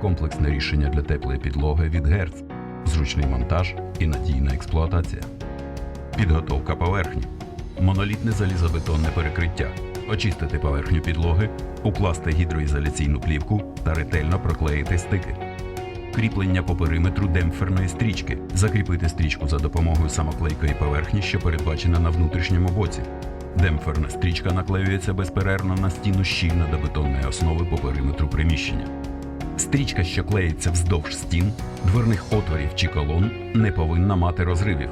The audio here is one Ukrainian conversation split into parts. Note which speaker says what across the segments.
Speaker 1: Комплексне рішення для теплої підлоги від Герц. Зручний монтаж і надійна експлуатація. Підготовка поверхні. Монолітне залізобетонне перекриття. Очистити поверхню підлоги, укласти гідроізоляційну плівку та ретельно проклеїти стики. Кріплення по периметру демпферної стрічки. Закріпити стрічку за допомогою самоклейкої поверхні, що передбачена на внутрішньому боці. Демпферна стрічка наклеюється безперервно на стіну щільно до бетонної основи по периметру приміщення. Стрічка, що клеїться вздовж стін, дверних отворів чи колон, не повинна мати розривів.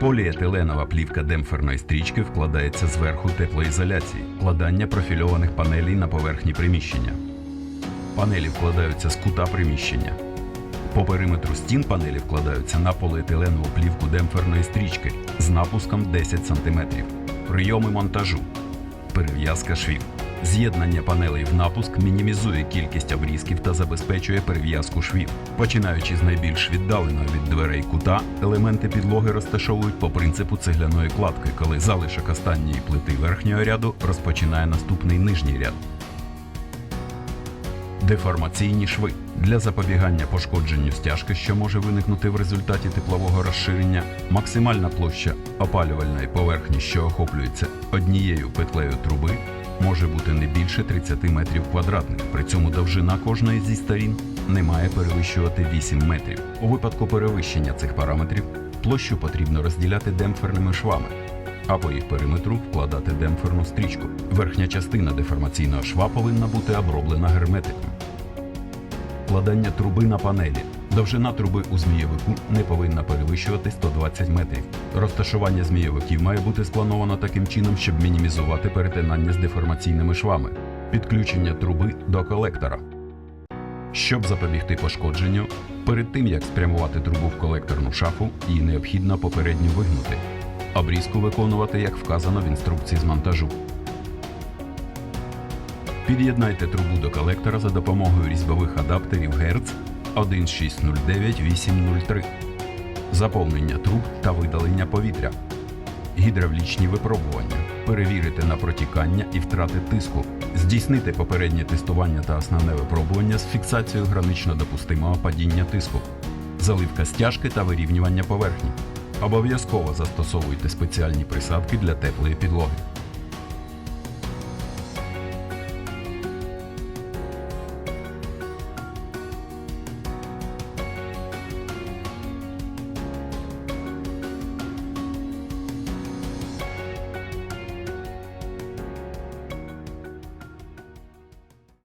Speaker 1: Поліетиленова плівка демпферної стрічки вкладається зверху теплоізоляції, вкладання профільованих панелей на поверхні приміщення. Панелі вкладаються з кута приміщення. По периметру стін панелі вкладаються на поліетиленову плівку демпферної стрічки з напуском 10 см. Прийоми монтажу. Перев'язка швів. З'єднання панелей в напуск мінімізує кількість обрізків та забезпечує перев'язку швів. Починаючи з найбільш віддаленого від дверей кута, елементи підлоги розташовують по принципу цегляної кладки, коли залишок останньої плити верхнього ряду розпочинає наступний нижній ряд. Деформаційні шви для запобігання пошкодженню стяжки, що може виникнути в результаті теплового розширення, максимальна площа опалювальної поверхні, що охоплюється однією петлею труби, може бути не більше 30 метрів квадратних. При цьому довжина кожної зі сторін не має перевищувати 8 метрів. У випадку перевищення цих параметрів площу потрібно розділяти демпферними швами а по їх периметру вкладати демпферну стрічку. Верхня частина деформаційного шва повинна бути оброблена герметиком. Вкладання труби на панелі. Довжина труби у змійовику не повинна перевищувати 120 метрів. Розташування змійовиків має бути сплановано таким чином, щоб мінімізувати перетинання з деформаційними швами. Підключення труби до колектора. Щоб запобігти пошкодженню, перед тим як спрямувати трубу в колекторну шафу, її необхідно попередньо вигнути. Обрізку виконувати, як вказано в інструкції з монтажу. Під'єднайте трубу до колектора за допомогою різьбових адаптерів Герц 1609803. Заповнення труб та видалення повітря. Гідравлічні випробування. Перевірити на протікання і втрати тиску. Здійснити попереднє тестування та основне випробування з фіксацією гранично допустимого падіння тиску. Заливка стяжки та вирівнювання поверхні. Обов'язково застосовуйте спеціальні присадки для теплої підлоги.